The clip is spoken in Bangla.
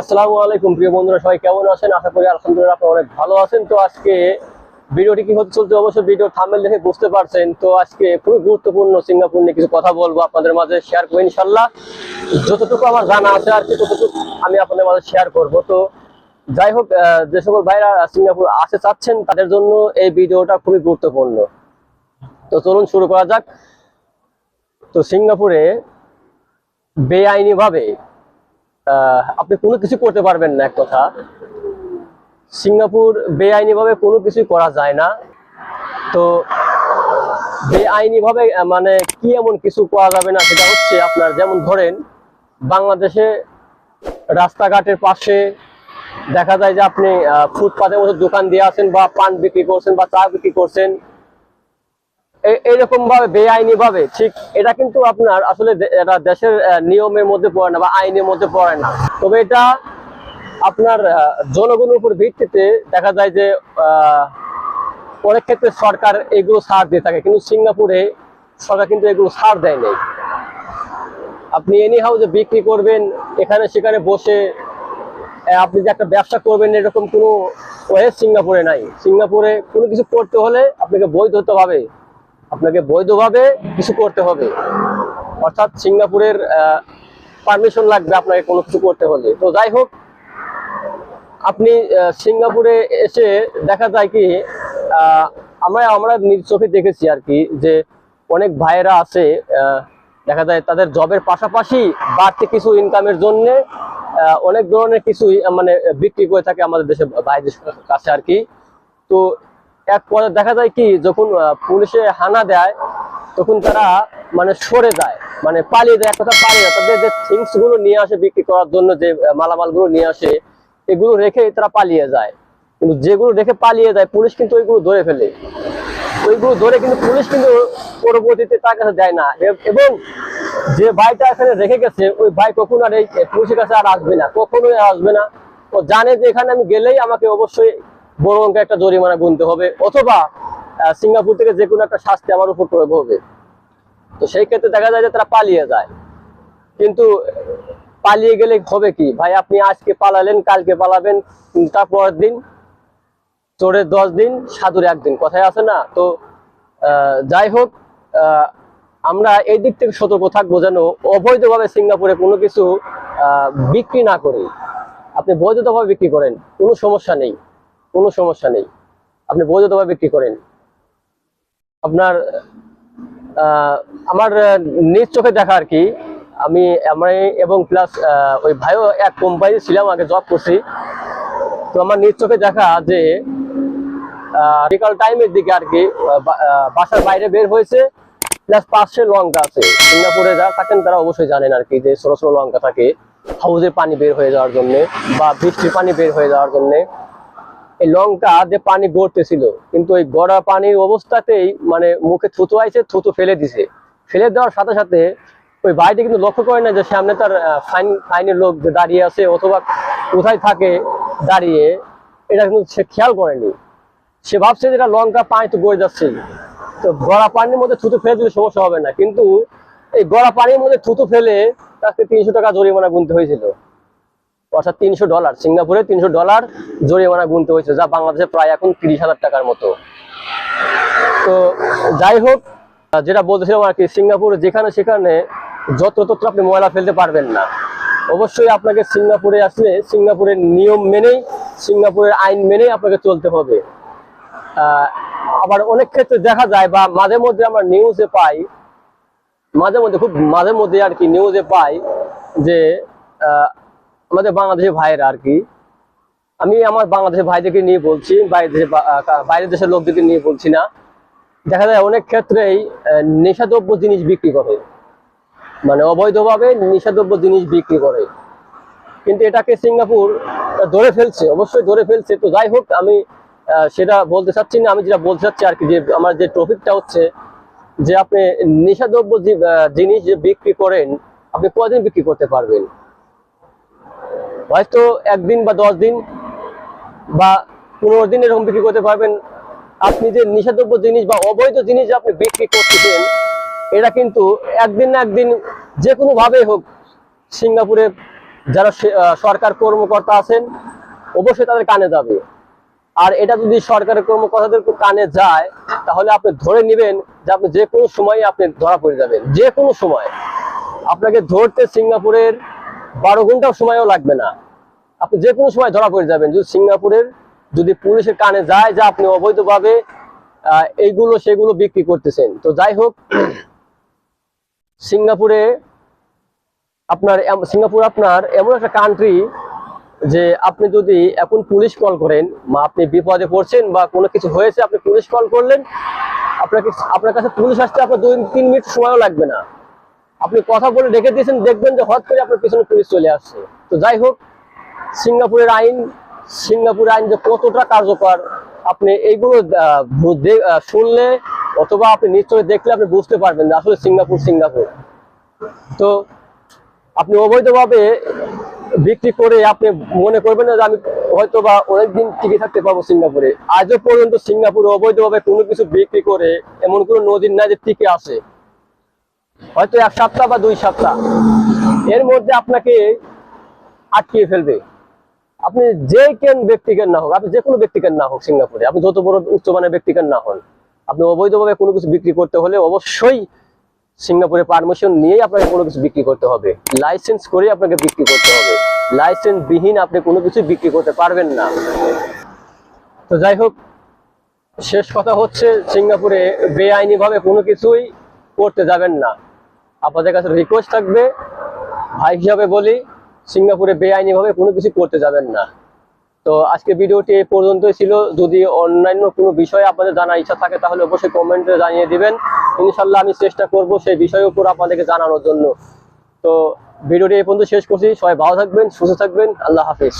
আসসালামু আলাইকুম প্রিয় বন্ধুরা সবাই কেমন আছেন? আশা করি আলহামদুলিল্লাহ আপনারা অনেক ভালো আছেন। তো আজকে ভিডিওটি কি হতে চলছে? অবশ্যই ভিডিও থামেল দেখে বুঝতে পারছেন। তো আজকে খুবই গুরুত্বপূর্ণ সিঙ্গাপুর নিয়ে কিছু কথা বলব আপনাদের মাঝে শেয়ার করব ইনশাল্লাহ। যতটুকু আমার জানা আছে আর কি ততটুকু আমি আপনাদের মাঝে শেয়ার করব। তো যাই হোক যে সকল ভাইরা সিঙ্গাপুর আসতে চাচ্ছেন তাদের জন্য এই ভিডিওটা খুবই গুরুত্বপূর্ণ। তো চলুন শুরু করা যাক। তো সিঙ্গাপুরে বেআইনি ভাবে আহ, আপনি কোনো কিছু করতে পারবেন না, এক কথা। সিঙ্গাপুর বেআইনি ভাবে কোনো কিছুই করা যায় না। তো বেআইনি ভাবে মানে কি এমন কিছু করা যাবে না, সেটা হচ্ছে আপনার যেমন ধরেন, বাংলাদেশে রাস্তাঘাটের পাশে দেখা যায় যে আপনি ফুটপাতের মতো দোকান দিয়ে আছেন বা পান বিক্রি করছেন বা চা বিক্রি করছেন। এরকম ভাবে, বেআইনি ভাবে, ঠিক? এটা কিন্তু আপনার আসলে এটা দেশের নিয়মের মধ্যে পড়ে না বা আইনের মধ্যে পড়ে না। তবে এটা আপনার জনগণের উপর ভিত্তিতে দেখা যায় যে অনেক ক্ষেত্রে সরকার এগুলো ছাড় দিয়ে থাকে। কিন্তু সিঙ্গাপুরে সরকার কিন্তু এগুলো ছাড় দেয় নেই। আপনি এনি হাউসে বিক্রি করবেন, এখানে সেখানে বসে আপনি যে একটা ব্যবসা করবেন, এরকম কোনো ওয়ে সিঙ্গাপুরে নাই। সিঙ্গাপুরে কোনো কিছু করতে হলে আপনাকে বৈধ হতে হবে আপনাকে বৈধভাবে কিছু করতে হবে। অর্থাৎ সিঙ্গাপুরের পারমিশন লাগবে আপনাকে কোনো কিছু করতে হলে। তো যাই হোক, আপনি সিঙ্গাপুরে এসে দেখা যায় কি আমরা আমরা নিজ চোখে দেখেছি আর কি যে অনেক ভাইয়েরা আছে দেখা যায় তাদের জবের পাশাপাশি বাড়তি কিছু ইনকামের জন্য অনেক ধরনের কিছুই মানে বিক্রি করে থাকে আমাদের দেশে ভাইদের কাছে আর কি। তো এক পর্যায়ে দেখা যায় কি, যখন পুলিশে হানা দেয়, তখন তারা মানে সরে যায়। মানে পালিয়ে যায়, এক কথা পালিয়ে যায়। তাদের যে থিংসগুলো নিয়ে আসে বিক্রি করার জন্য, যে মালামালগুলো নিয়ে আসে, এগুলো রেখে তারা পালিয়ে যায়। কিন্তু যেগুলো রেখে পালিয়ে যায়, পুলিশ কিন্তু ওইগুলো ধরে ফেলে। ওইগুলো ধরে কিন্তু পুলিশ কিন্তু পরবর্তীতে তার কাছে দেয় না। এবং যে ভাইটা এখানে রেখে গেছে, ওই ভাই কখনো আর এই পুলিশের কাছে আর আসবে না, কখনোই আসবে না। ও জানে যে এখানে আমি গেলেই আমাকে অবশ্যই বড় একটা জরিমানা গুনতে হবে অথবা সিঙ্গাপুর থেকে যে কোনো একটা শাস্তি আমার উপর প্রয়োগ হবে। তো সেই ক্ষেত্রে দেখা যায় যে তারা পালিয়ে যায়। কিন্তু, পালিয়ে গেলে হবে কি? ভাই, আপনি আজকে পালালেন, কালকে পালাবেন কিন্তু তার পরের দিন চোরের দশ দিন সাধুর একদিন। কথায় আছে না? তো যাই হোক আমরা এই দিক থেকে সতর্ক থাকব যেন অবৈধভাবে সিঙ্গাপুরে কোনো কিছু বিক্রি না করি। আপনি বৈধভাবে বিক্রি করেন, কোনো সমস্যা নেই। কোনো সমস্যা নেই। আপনি বৈধভাবে বিক্রি করেন। আপনার আমার নিজ চোখে দেখা আর কি, আমি আমি এবং প্লাস ওই ভাইও এক কোম্পানি ছিলাম, আগে জব করছি। তো আমার নিজ চোখে দেখা যে বিকাল টাইমের দিকে আর কি বাসার বাইরে বের হয়েছে প্লাস পাশে লঙ্কা আছে। সিঙ্গাপুরে যারা থাকেন তারা অবশ্যই জানেন আর কি, যে ছোট ছোট লঙ্কা থাকে। হাউজে পানি বের হয়ে যাওয়ার জন্য বা বৃষ্টির পানি বের হয়ে যাওয়ার জন্য। এই লঙ্কা যে পানি গড়তেছিল, কিন্তু ওই গড়া পানির অবস্থাতেই মানে মুখে থুতু আইছে, থুতু ফেলে দিছে। ফেলে দেওয়ার সাথে সাথে ওই ভাইটি কিন্তু লক্ষ্য করে না যে সামনে তার ফাইন, ফাইনের লোক যে দাঁড়িয়ে আছে অথবা কোথায় থাকে দাঁড়িয়ে, এটা কিন্তু সে খেয়াল করেনি। সে ভাবছে যে লঙ্কা পানি তো গড়ে যাচ্ছে। তো গড়া পানির মধ্যে থুতু ফেলে দিলে সমস্যা হবে না। কিন্তু এই গড়া পানির মধ্যে থুতু ফেলে তাকে তিনশো টাকা জরিমানা গুনতে হয়েছিল। অর্থাৎ তিনশো ডলার। সিঙ্গাপুরে তিনশো ডলার জরিমানা গুনতে হয়েছে, যা বাংলাদেশে প্রায় এখন তিরিশ হাজার টাকার মতো। তো যাই হোক যেটা বলতেছিলাম আর কি, সিঙ্গাপুরে যেখানে সেখানে যত তত্র আপনি ময়লা ফেলতে পারবেন না। অবশ্যই আপনাকে সিঙ্গাপুরে আসলে সিঙ্গাপুরের নিয়ম মেনেই, সিঙ্গাপুরের আইন মেনেই আপনাকে চলতে হবে। আবার অনেক ক্ষেত্রে দেখা যায় বা মাঝে মধ্যে আমরা নিউজে পাই, মাঝে মধ্যে, খুব মাঝে মধ্যে আর কি নিউজে পাই যে আমাদের বাংলাদেশি ভাইয়েরা আর কি। আমি আমার বাংলাদেশের ভাইদেরকে নিয়ে বলছি, বাইরের বাইরের দেশের লোকদেরকে নিয়ে বলছি না। দেখা যায় অনেক ক্ষেত্রেই নেশাদ্রব্য জিনিস বিক্রি করে। মানে অবৈধভাবে নেশাদ্রব্য জিনিস বিক্রি করে। কিন্তু এটাকে সিঙ্গাপুর ধরে ফেলছে, অবশ্যই ধরে ফেলছে। তো যাই হোক, আমি সেটা বলতে চাচ্ছি না। আমি যেটা বলতে চাচ্ছি আর কি, যে আমার যে টপিকটা হচ্ছে, যে আপনি নেশাদ্রব্য জিনিস যে বিক্রি করেন, আপনি কদিন বিক্রি করতে পারবেন? হয়তো একদিন বা দশ দিন বা পনেরো দিন এরকম বিক্রি করতে পারবেন। আপনি যে নিষেধব্য জিনিস বা অবৈধ জিনিস আপনি বিক্রি করতে করতেছেন, এটা কিন্তু একদিন না একদিন যে কোনো ভাবেই হোক, সিঙ্গাপুরে যারা সরকার কর্মকর্তা আছেন, অবশ্যই তাদের কানে যাবে। আর এটা যদি সরকারের কর্মকর্তাদের কানে যায়, তাহলে আপনি ধরে নেবেন যে আপনি যে কোনো সময় আপনি ধরা পড়ে যাবেন। যে কোনো সময়। আপনাকে ধরতে সিঙ্গাপুরের বারো ঘন্টাও সময়ও লাগবে না। আপনি যে কোনো সময় ধরা পড়ে যাবেন। যদি সিঙ্গাপুরের, যদি পুলিশের কানে যায় যে আপনি অবৈধভাবে এইগুলো, সেগুলো বিক্রি করতেছেন। তো যাই হোক, সিঙ্গাপুরে আপনার সিঙ্গাপুর আপনার এমন একটা কান্ট্রি যে আপনি যদি এখন পুলিশ কল করেন, বা আপনি বিপদে পড়ছেন, বা কোনো কিছু হয়েছে, আপনি পুলিশ কল করলেন, আপনাকে, আপনার কাছে পুলিশ আসতে আপনার দুই, তিন মিনিট সময়ও লাগবে না। আপনি কথা বলে রেখে দিয়েছেন, দেখবেন যে হঠাৎ করে আপনার পিছনে পুলিশ চলে আসছে। তো যাই হোক, সিঙ্গাপুরের আইন সিঙ্গাপুরের আইন যে কতটা কার্যকর, আপনি এইগুলো শুনলে অথবা আপনি নিশ্চয়ই দেখলে আপনি বুঝতে পারবেন যে আসলে সিঙ্গাপুর সিঙ্গাপুর। তো আপনি অবৈধভাবে বিক্রি করে আপনি মনে করবেন না যে আমি হয়তো বা অনেকদিন টিকে থাকতে পারব সিঙ্গাপুরে। আজও পর্যন্ত সিঙ্গাপুরে অবৈধভাবে কোনো কিছু বিক্রি করে এমন কোনো নদীর নাই যে টিকে আসে হয়তো এক সপ্তাহ বা দুই সপ্তাহ। এর মধ্যে আপনাকে আটকিয়ে ফেলবে। আপনি যে কেন ব্যক্তিকে না হোক, আপনি যে কোনো ব্যক্তিকে না হোক সিঙ্গাপুরে, আপনি যত বড় উচ্চমানের ব্যক্তিকে না হন, আপনি অবৈধভাবে কোনো কিছু বিক্রি করতে হলে অবশ্যই সিঙ্গাপুরে পারমিশন নিয়েই আপনাকে কোনো কিছু বিক্রি করতে হবে। লাইসেন্স করে আপনাকে বিক্রি করতে হবে। লাইসেন্স বিহীন আপনি কোনো কিছু বিক্রি করতে পারবেন না। তো যাই হোক, শেষ কথা হচ্ছে, সিঙ্গাপুরে বেআইনি ভাবে কোনো কিছুই করতে যাবেন না। আপনাদের কাছে রিকোয়েস্ট থাকবে, ভাই হিসাবে বলি, সিঙ্গাপুরে বেআইনি ভাবে কোনো কিছু করতে যাবেন না। তো আজকে ভিডিওটি এই পর্যন্তই ছিল। যদি অন্যান্য কোনো বিষয়ে আপনাদের জানার ইচ্ছা থাকে, তাহলে অবশ্যই কমেন্টে জানিয়ে দিবেন। ইনশাল্লাহ আমি চেষ্টা করব সেই বিষয়ের উপর আপনাদেরকে জানানোর জন্য। তো ভিডিওটি এই পর্যন্ত শেষ করছি। সবাই ভালো থাকবেন, সুস্থ থাকবেন। আল্লাহ হাফিজ।